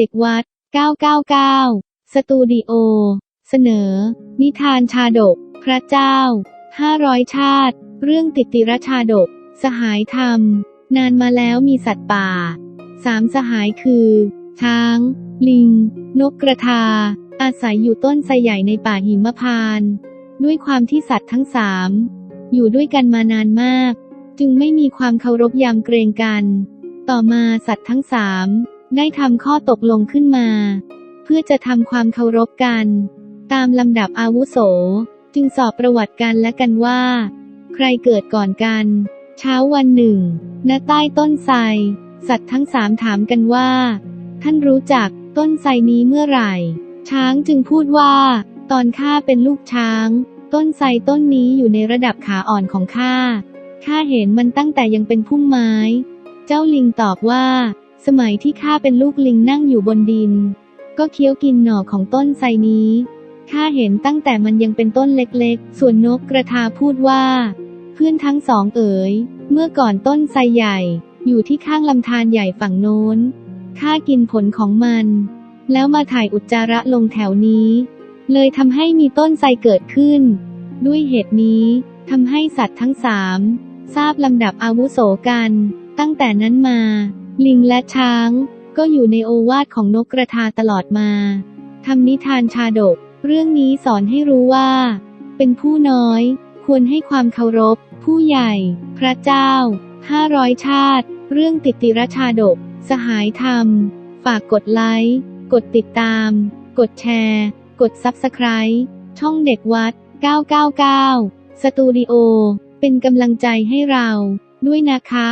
เด็กวัด 999 สตูดิโอ เสนอ นิทานชาดก พระเจ้า 500 ชาติ เรื่องติติรชาดก สหายธรรม นานมาแล้วมีสัตว์ป่า สามสหายคือ ช้าง ลิง นกกระทา อาศัยอยู่ต้นไทรใหญ่ในป่าหิมพาน ด้วยความที่สัตว์ทั้งสาม อยู่ด้วยกันมานานมาก จึงไม่มีความเคารพยำเกรงกัน ต่อมาสัตว์ทั้งสาม ได้ทำข้อตกลงขึ้นมา เพื่อจะทำความเคารพกัน ตามลำดับอาวุโส จึงสอบประวัติกันและกันว่า ใครเกิดก่อนกัน เช้าวันหนึ่งณใต้ต้นไทรสัตว์ทั้งสามถามกันว่า ท่านรู้จักต้นไทรนี้เมื่อไหร่ ช้างจึงพูดว่า ตอนข้าเป็นลูกช้าง ต้นไทรต้นนี้อยู่ในระดับขาอ่อนของข้าข้าเห็นมันตั้งแต่ยังเป็นพุ่มไม้ เจ้าลิงตอบว่า สมัยที่ข้าเป็นลูกลิงนั่งอยู่บนดิน ก็เคี้ยวกินหน่อของต้นไทรนี้ข้าเห็นตั้งแต่มันยังเป็นต้นเล็กๆ ส่วนนกกระทาพูดว่า เพื่อนทั้งสองเอ๋ย เมื่อก่อนต้นไทรใหญ่ อยู่ที่ข้างลำธารใหญ่ฝั่งโน้นข้ากินผลของมัน แล้วมาถ่ายอุจจาระลงแถวนี้ เลยทำให้มีต้นไทรเกิดขึ้น ด้วยเหตุนี้ทำให้สัตว์ทั้งสามทราบลำดับอาวุโสกัน ตั้งแต่นั้นมา ลิงและช้าง ก็อยู่ในโอวาทของนกกระทาตลอดมาทำนิทานชาดก เรื่องนี้สอนให้รู้ว่า เป็นผู้น้อย ควรให้ความเคารพ ผู้ใหญ่ พระเจ้า500ชาติ เรื่องติดติรชาดก สหายธรรม ฝากกดไลค์ กดติดตาม กดแชร์ กดซับสไคร b e ช่องเด็กวัด 999 สตูดิโอ เป็นกำลังใจให้เรา ด้วยนะคะ